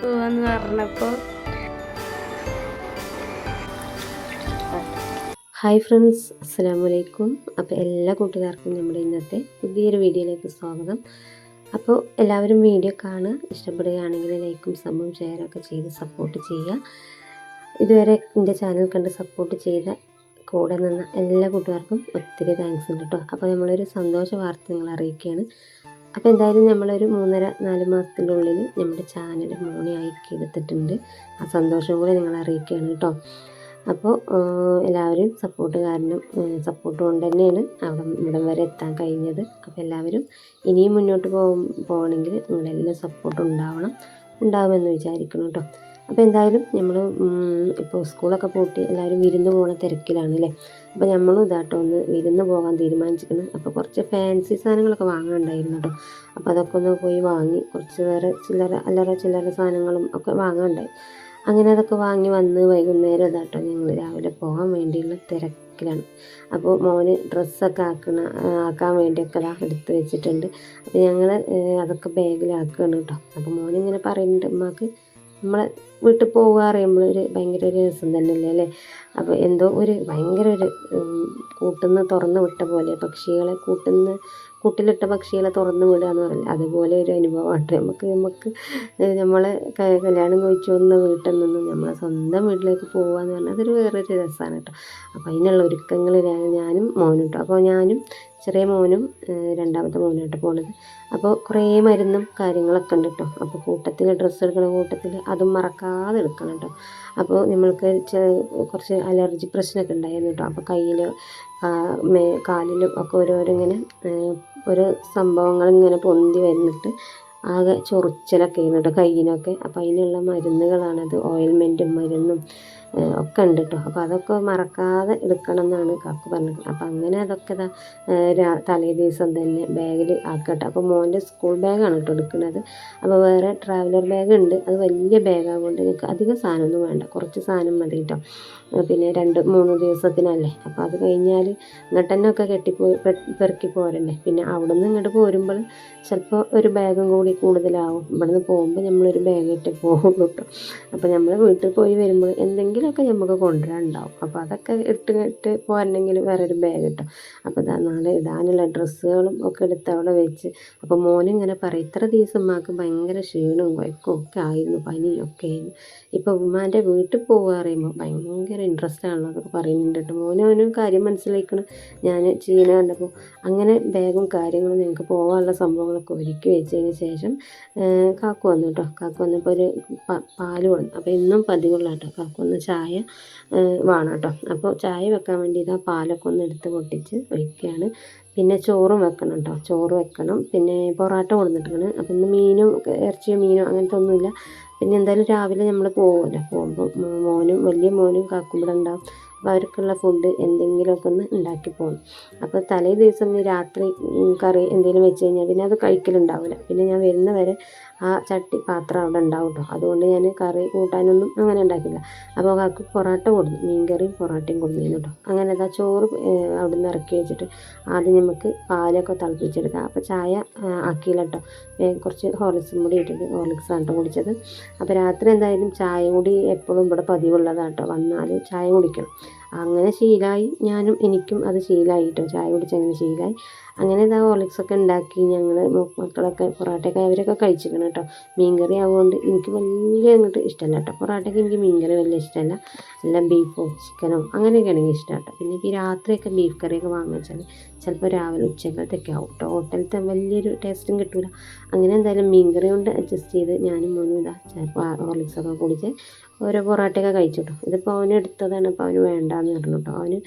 പോവാന്ന് പറഞ്ഞപ്പോൾ hi friends അസ്സാം വലൈക്കും അപ്പോൾ എല്ലാ കൂട്ടുകാർക്കും നമ്മുടെ ഇന്നത്തെ പുതിയൊരു വീഡിയോയിലേക്ക് സ്വാഗതം. അപ്പോൾ എല്ലാവരും വീഡിയോ കാണുക ഇഷ്ടപ്പെടുകയാണെങ്കിൽ ലൈക്കും സംഭവം ഷെയറൊക്കെ ചെയ്ത് സപ്പോർട്ട് ചെയ്യുക. ഇതുവരെ എന്റെ ചാനൽ കണ്ട് സപ്പോർട്ട് ചെയ്ത കൂടെ നിന്ന എല്ലാ കൂട്ടുകാർക്കും ഒത്തിരി താങ്ക്സ് ഉണ്ട് കേട്ടോ അപ്പോൾ നമ്മളൊരു സന്തോഷ വാർത്ത നിങ്ങൾ അറിയിക്കുകയാണ്. അപ്പോൾ എന്തായാലും നമ്മളൊരു മൂന്നര നാല് മാസത്തിന്റെ ഉള്ളിൽ നമ്മുടെ ചാനൽ മോണി ആക്കി എടുത്തിട്ടുണ്ട്. ആ സന്തോഷം കൂടെ നിങ്ങൾ അറിയിക്കുകയാണ് കേട്ടോ. അപ്പോൾ എല്ലാവരും സപ്പോർട്ട് കാരണം സപ്പോർട്ട് കൊണ്ട് തന്നെയാണ് അവിടെ ഇവിടം വരെ എത്താൻ കഴിഞ്ഞത്. അപ്പോൾ എല്ലാവരും ഇനിയും മുന്നോട്ട് പോകും പോകണമെങ്കിൽ നിങ്ങളെല്ലാം സപ്പോർട്ട് ഉണ്ടാവണം ഉണ്ടാവുമെന്ന് വിചാരിക്കണം കേട്ടോ. അപ്പോൾ എന്തായാലും നമ്മൾ ഇപ്പോൾ സ്കൂളൊക്കെ പൂട്ടി എല്ലാവരും വിരുന്ന് പോകുന്ന തിരക്കിലാണ് അല്ലേ അപ്പോൾ നമ്മളും ഇതാട്ടോ ഒന്ന് വിരുന്ന് പോകാൻ തീരുമാനിച്ചിരിക്കുന്നത് അപ്പോൾ കുറച്ച് ഫാൻസി സാധനങ്ങളൊക്കെ വാങ്ങാനുണ്ടായിരുന്നു കേട്ടോ. അപ്പോൾ അതൊക്കെ ഒന്ന് പോയി വാങ്ങി കുറച്ച് വേറെ ചില്ലറ അല്ലറ ചില്ലറ സാധനങ്ങളും ഒക്കെ വാങ്ങാനുണ്ടായി. അങ്ങനെ അതൊക്കെ വാങ്ങി വന്ന് വൈകുന്നേരം ഇതാട്ടോ ഞങ്ങൾ രാവിലെ പോകാൻ വേണ്ടിയുള്ള തിരക്കിലാണ്. അപ്പോൾ മോന് ഡ്രസ്സൊക്കെ ആക്കണ ആക്കാൻ വേണ്ടിയൊക്കെ അതാ എടുത്ത് വെച്ചിട്ടുണ്ട്. അപ്പോൾ ഞങ്ങൾ അതൊക്കെ ബാഗിലാക്കുകയാണ് കേട്ടോ. അപ്പോൾ മോനിങ്ങനെ പറയുന്നുണ്ട് ഉമ്മാക്ക് നമ്മളെ വീട്ടിൽ പോകുക പറയുമ്പോൾ ഒരു ഭയങ്കര ഒരു രസം തന്നെയല്ലേ അല്ലേ? അപ്പോൾ എന്തോ ഒരു ഭയങ്കര ഒരു കൂട്ടിൽ നിന്ന് തുറന്ന് വിട്ട പോലെ പക്ഷികളെ കൂട്ടുന്ന കൂട്ടിലിട്ട പക്ഷികളെ തുറന്നു വിടുക എന്ന് പറയില്ല അതുപോലെ ഒരു അനുഭവമാണ്. നമുക്ക് നമുക്ക് നമ്മളെ കല്യാണം കഴിച്ചു വന്ന വീട്ടിൽ നിന്നും നമ്മളെ സ്വന്തം വീട്ടിലേക്ക് പോകുക എന്ന് പറഞ്ഞാൽ അതൊരു വേറൊരു രസമാണ് കേട്ടോ. അപ്പോൾ അതിനുള്ള ഒരുക്കങ്ങളിലാണ് ഞാനും മോനും കേട്ടോ അപ്പോൾ ഞാനും ചെറിയ മോനും രണ്ടാമത്തെ മോനായിട്ട് പോണത്. അപ്പോൾ കുറേ മരുന്നും കാര്യങ്ങളൊക്കെ ഉണ്ട് കേട്ടോ അപ്പോൾ കൂട്ടത്തിൽ ഡ്രസ്സ് എടുക്കുന്ന കൂട്ടത്തിൽ അതും മറക്കാതെ എടുക്കണം കേട്ടോ അപ്പോൾ നമ്മൾക്ക് കുറച്ച് അലർജി പ്രശ്നമൊക്കെ ഉണ്ടായിരുന്നു കേട്ടോ അപ്പോൾ കയ്യിൽ കാലിലും ഒക്കെ ഓരോരോ ഇങ്ങനെ ഓരോ സംഭവങ്ങൾ ഇങ്ങനെ പൊന്തി വരുന്നിട്ട് ആകെ ചൊറിച്ചിലൊക്കെ ചെയ്യുന്നുണ്ട് കയ്യിനൊക്കെ. അപ്പോൾ അതിനുള്ള മരുന്നുകളാണത് ഓയിൽമെന്റും മരുന്നും. ഒക്കെ ഉണ്ട് കേട്ടോ അപ്പോൾ അതൊക്കെ മറക്കാതെ എടുക്കണം എന്നാണ് കാക്കു പറഞ്ഞത്. അപ്പോൾ അങ്ങനെ അതൊക്കെ തലേ ദിവസം തന്നെ ബാഗിൽ ആക്കട്ടെ. അപ്പോൾ മോന്റെ സ്കൂൾ ബാഗാണ് കേട്ടോ എടുക്കുന്നത്. അപ്പോൾ വേറെ ട്രാവലർ ബാഗ് ഉണ്ട്. അത് വലിയ ബാഗാകൊണ്ട് നിങ്ങൾക്ക് അധികം സാധനമൊന്നും വേണ്ട. കുറച്ച് സാധനം മതി കേട്ടോ പിന്നെ രണ്ട് മൂന്ന് ദിവസത്തിനല്ലേ. അപ്പോൾ അത് കഴിഞ്ഞാൽ ഇങ്ങോട്ട് തന്നെ ഒക്കെ കെട്ടിപ്പോ പെറുക്കി പോരണ്ടേ. പിന്നെ അവിടെ നിന്ന് ഇങ്ങോട്ട് പോരുമ്പോൾ ചിലപ്പോൾ ഒരു ബാഗും കൂടി കൂടുതലാവും. ഇവിടെ നിന്ന് പോകുമ്പോൾ നമ്മളൊരു ബാഗ് ഇട്ട് പോകും കേട്ടോ അപ്പോൾ നമ്മൾ വീട്ടിൽ പോയി വരുമ്പോൾ എന്തെങ്കിലുമൊക്കെ നമുക്ക് കൊണ്ടുവരാനുണ്ടാവും. അപ്പോൾ അതൊക്കെ ഇട്ട് ഇട്ട് പോരണമെങ്കിൽ വേറൊരു ബാഗ് കിട്ടും അപ്പോൾ നാളെ ഇടാനുള്ള ഡ്രസ്സുകളും ഒക്കെ എടുത്ത് അവിടെ വെച്ച്. അപ്പോൾ മോനിങ്ങനെ പറയും ഇത്ര ദിവസം മാക്ക് ഭയങ്കര ക്ഷീണവും വയ്ക്കും ഒക്കെ ആയിരുന്നു പനിയൊക്കെ ആയിരുന്നു. ഇപ്പോൾ ഉമ്മാന്റെ വീട്ടിൽ പോകുക പറയുമ്പോൾ ഭയങ്കര ഇൻട്രസ്റ്റ് ആണല്ലോ അതൊക്കെ പറയുന്നുണ്ട് കേട്ടോ. മോനും അവനും കാര്യം മനസ്സിലാക്കണം ഞാൻ ചെയ്യണ കണ്ടപ്പോൾ അങ്ങനെ ബാഗും കാര്യങ്ങളും ഞങ്ങൾക്ക് പോകാനുള്ള സംഭവങ്ങളൊക്കെ ഒരുക്കി വെച്ചതിന് ശേഷം കാക്കു വന്നു കേട്ടോ. കാക്കു വന്നപ്പോൾ ഒരു പാൽ കൊടുന്നു അപ്പോൾ ഇന്നും പതിവുള്ള കേട്ടോ. കാക്കു വന്ന് ചായ വേണം കേട്ടോ. അപ്പോൾ ചായ വെക്കാൻ വേണ്ടി ഇതാ പാലൊക്കെ ഒന്ന് എടുത്ത് പൊട്ടിച്ച് ഒഴിക്കുകയാണ്. പിന്നെ ചോറും വെക്കണം കേട്ടോ. ചോറ് വെക്കണം. പിന്നെ പൊറാട്ട കൊടുത്തിട്ടാണ്. അപ്പം ഇന്ന് മീനും ഇറച്ചിയോ മീനോ അങ്ങനത്തെ ഒന്നുമില്ല. പിന്നെ എന്തായാലും രാവിലെ നമ്മൾ പോകുമല്ലോ പോകുമ്പോൾ മോനും വലിയ മോനും കാക്കുമ്പോൾ ഉണ്ടാവും. അപ്പോൾ അവർക്കുള്ള ഫുഡ് എന്തെങ്കിലുമൊക്കെ ഒന്ന് ഉണ്ടാക്കി പോകണം അപ്പോൾ തലേ ദിവസം രാത്രി കറി എന്തെങ്കിലും വെച്ച് കഴിഞ്ഞാൽ പിന്നെ അത് കഴിക്കലുണ്ടാവില്ല. പിന്നെ ഞാൻ വരുന്ന വരെ ആ ചട്ടി പാത്രം അവിടെ ഉണ്ടാവും കേട്ടോ അതുകൊണ്ട് ഞാൻ കറി കൂട്ടാനൊന്നും അങ്ങനെ ഉണ്ടാക്കില്ല അപ്പോൾ അവർക്ക് പൊറോട്ട കൊടുത്തു. മീൻ കറിയും പൊറോട്ടയും കൊടുത്തിരുന്നു കേട്ടോ. അങ്ങനെ അതാ ചോറ് അവിടെ നിന്ന് ഇറക്കി വെച്ചിട്ട് ആദ്യം നമുക്ക് പാലൊക്കെ തിളപ്പിച്ചെടുക്കാം. അപ്പോൾ ചായ ആക്കിയില്ല കേട്ടോ. കുറച്ച് ഹോർലിക്സും കൂടി ഇട്ടിട്ട് ഹോർലിക്സ് ആണ് കേട്ടോ കുടിച്ചത്. അപ്പോൾ രാത്രി എന്തായാലും ചായ കൂടി എപ്പോഴും ഇവിടെ പതിവുള്ളതാണ് കേട്ടോ. വന്നാൽ ചായ കുടിക്കണം. അങ്ങനെ ശീലമായി ഞാനും എനിക്കും അത് ശീലമായി കേട്ടോ. ചായ കുടിച്ചങ്ങനെ ശീലമായി അങ്ങനെ ഇതാ ഹോർലിക്സൊക്കെ ഉണ്ടാക്കി ഞങ്ങൾ മക്കളൊക്കെ പൊറാട്ടയൊക്കെ അവരൊക്കെ കഴിച്ചിരിക്കണം കേട്ടോ. മീൻകറി ആവുകൊണ്ട് എനിക്ക് വലിയ അങ്ങോട്ട് ഇഷ്ടമല്ല കേട്ടോ. പൊറാട്ടയ്ക്ക് എനിക്ക് മീൻകറി വലിയ ഇഷ്ടമല്ല എല്ലാം ബീഫോ ചിക്കനോ അങ്ങനെയൊക്കെ ആണെങ്കിൽ ഇഷ്ടം കേട്ടോ. പിന്നെ ഈ രാത്രിയൊക്കെ ബീഫ് കറിയൊക്കെ വാങ്ങിച്ചാൽ ചിലപ്പോൾ രാവിലെ ഉച്ചക്കലത്തൊക്കെ ആവും കേട്ടോ. ഹോട്ടലത്തെ വലിയൊരു ടേസ്റ്റും കിട്ടില്ല അങ്ങനെ എന്തായാലും മീൻകറി കൊണ്ട് അഡ്ജസ്റ്റ് ചെയ്ത് ഞാനും മോനും ഇതാ ഹോർലിക്സൊക്കെ കുടിച്ച് ഓരോ പൊറോട്ടയൊക്കെ കഴിച്ചു കേട്ടോ ഇതിപ്പോൾ അവന് എടുത്തതാണ് അപ്പോൾ അവന് വേണ്ടാന്ന് പറഞ്ഞു കേട്ടോ. അവന്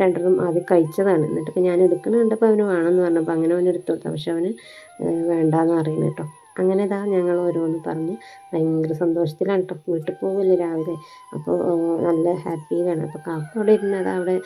രണ്ടെണ്ണം ആദ്യം കഴിച്ചതാണ്. എന്നിട്ടിപ്പോൾ ഞാൻ എടുക്കണ കണ്ടപ്പോൾ അവന് വേണമെന്ന് പറഞ്ഞപ്പോൾ അങ്ങനെ അവൻ എടുത്തു കൊടുത്തു. പക്ഷെ അവന് വേണ്ടാന്ന് പറയുന്നത് കേട്ടോ. അങ്ങനെ ഇതാ ഞങ്ങൾ ഓരോന്ന് പറഞ്ഞ് ഭയങ്കര സന്തോഷത്തിലാണ് കേട്ടോ വീട്ടിൽ പോവില്ലേ രാവിലെ. അപ്പോൾ നല്ല ഹാപ്പിയിലാണ് അപ്പോൾ കാക്ക അവിടെ ഇരുന്നത്. അവിടെ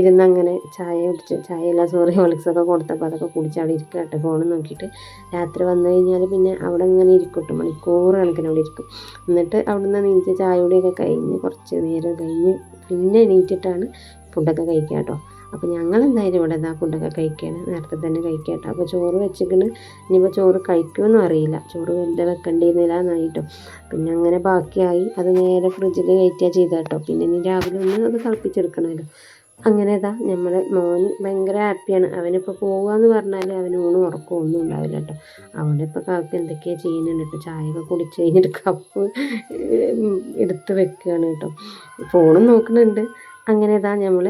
ഇരുന്ന് അങ്ങനെ ചായ കുടിച്ച് ചായ അല്ല സോറി ഹോളിക്സൊക്കെ കൊടുത്തപ്പോൾ അതൊക്കെ കുടിച്ച് അവിടെ ഇരിക്കുക കേട്ടോ ഫോൺ നോക്കിയിട്ട് രാത്രി വന്നു കഴിഞ്ഞാൽ പിന്നെ അവിടെ ഇങ്ങനെ ഇരിക്കട്ടും മണിക്കൂർ കണക്കിന് അവിടെ ഇരിക്കും. എന്നിട്ട് അവിടെ നിന്ന് നീച്ച് ചായ കുടിയൊക്കെ കഴിഞ്ഞ് കുറച്ച് നേരം കഴിഞ്ഞ് പിന്നെ എണീറ്റിട്ടാണ് ഫുഡൊക്കെ കഴിക്കുക കേട്ടോ അപ്പോൾ ഞങ്ങൾ എന്തായാലും ഇവിടെ ഇതാ ഫുഡൊക്കെ കഴിക്കുകയാണ് നേരത്തെ തന്നെ കഴിക്കട്ടെ. അപ്പോൾ ചോറ് വെച്ചിട്ട് ഇനിയിപ്പോൾ ചോറ് കഴിക്കുമെന്നും അറിയില്ല. ചോറ് വെറുതെ വെക്കേണ്ടിയിരുന്നില്ല എന്നായിട്ടോ. പിന്നെ അങ്ങനെ ബാക്കിയായി. അത് നേരെ ഫ്രിഡ്ജിൽ കയറ്റുക ചെയ്ത കേട്ടോ പിന്നെ ഇനി രാവിലെ ഒന്ന് അത് തിളപ്പിച്ചെടുക്കണമല്ലോ അങ്ങനെ ഇതാ നമ്മുടെ മോൻ ഭയങ്കര ഹാപ്പിയാണ് അവനിപ്പോൾ പോവാന്ന് പറഞ്ഞാൽ അവന് ഊണ് ഉറക്കം ഒന്നും ഉണ്ടാവില്ല കേട്ടോ അവിടെ ഇപ്പോൾ കാക്ക എന്തൊക്കെയാണ് ചെയ്യുന്നുണ്ട് ഇപ്പോൾ ചായയൊക്കെ കുടിച്ച് കഴിഞ്ഞിട്ട് കപ്പ് എടുത്ത് വെക്കുകയാണ് കേട്ടോ ഫോണും നോക്കുന്നുണ്ട് അങ്ങനെ ഇതാ നമ്മൾ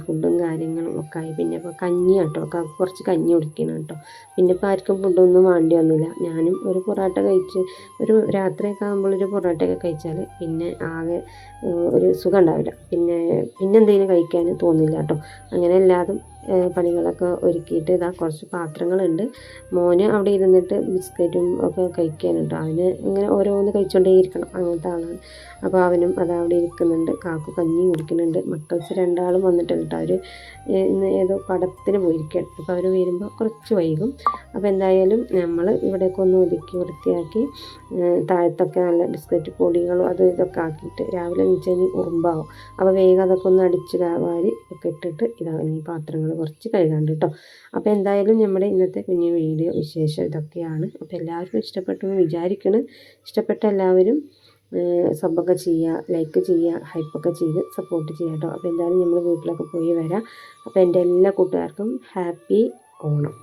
ഫുഡും കാര്യങ്ങളും ഒക്കെ ആയി പിന്നെ ഇപ്പോൾ കഞ്ഞി കേട്ടോ കുറച്ച് കഞ്ഞി കുടിക്കണം കേട്ടോ പിന്നെ ഇപ്പോൾ ആർക്കും ഫുഡൊന്നും വേണ്ടി വന്നില്ല. ഞാനും ഒരു പൊറോട്ട കഴിച്ച് ഒരു രാത്രിയൊക്കെ ആകുമ്പോൾ ഒരു പൊറോട്ടയൊക്കെ കഴിച്ചാൽ പിന്നെ ആകെ ഒരു സുഖം ഉണ്ടാവില്ല. പിന്നെ പിന്നെ എന്തെങ്കിലും കഴിക്കാൻ തോന്നില്ല കേട്ടോ അങ്ങനെ എല്ലാതും പണികളൊക്കെ ഒരുക്കിയിട്ട് ഇതാ കുറച്ച് പാത്രങ്ങളുണ്ട്. മോന് അവിടെ ഇരുന്നിട്ട് ബിസ്ക്കറ്റും ഒക്കെ കഴിക്കാനുണ്ട്. അവന് ഇങ്ങനെ ഓരോന്ന് കഴിച്ചുകൊണ്ടേ ഇരിക്കണം അങ്ങനത്തെ ആളാണ്. അപ്പോൾ അവനും അത് അവിടെ ഇരിക്കുന്നുണ്ട്. കാക്കു കഞ്ഞി കുടിക്കുന്നുണ്ട്. മക്കൾസ് രണ്ടാളും വന്നിട്ടുണ്ട് കേട്ടോ. അവർ ഇന്ന് ഏതോ പടത്തിന് പോയിരിക്കുകയാണ്. അപ്പോൾ അവർ വരുമ്പോൾ കുറച്ച് വൈകും. അപ്പോൾ എന്തായാലും നമ്മൾ ഇവിടെയൊക്കെ ഒന്ന് ഒതുക്കി വൃത്തിയാക്കി താഴത്തൊക്കെ നല്ല ബിസ്ക്കറ്റ് പൊടികളും അതും ഇതൊക്കെ ആക്കിയിട്ട് രാവിലെ എണീച്ചാൽ ഉറുമ്പാവും. അപ്പോൾ വേഗം അതൊക്കെ ഒന്ന് അടിച്ച് വാരി ഒക്കെ ഇട്ടിട്ട് ഇതാ ഈ പാത്രങ്ങൾ കുറച്ച് കഴുകാണ്ട് കേട്ടോ. അപ്പോൾ എന്തായാലും നമ്മുടെ ഇന്നത്തെ കുഞ്ഞു വീഡിയോ വിശേഷം ഇതൊക്കെയാണ്. അപ്പോൾ എല്ലാവർക്കും ഇഷ്ടപ്പെട്ടു എന്ന് വിചാരിക്കണം. ഇഷ്ടപ്പെട്ട എല്ലാവരും സബ്ബൊക്കെ ചെയ്യുക ലൈക്ക് ചെയ്യുക ഹൈപ്പൊക്കെ ചെയ്ത് സപ്പോർട്ട് ചെയ്യുക കേട്ടോ. അപ്പോൾ എന്തായാലും നമ്മൾ വീട്ടിലൊക്കെ പോയി വരാം. അപ്പോൾ എന്റെ എല്ലാ കൂട്ടുകാർക്കും ഹാപ്പി ഓണം.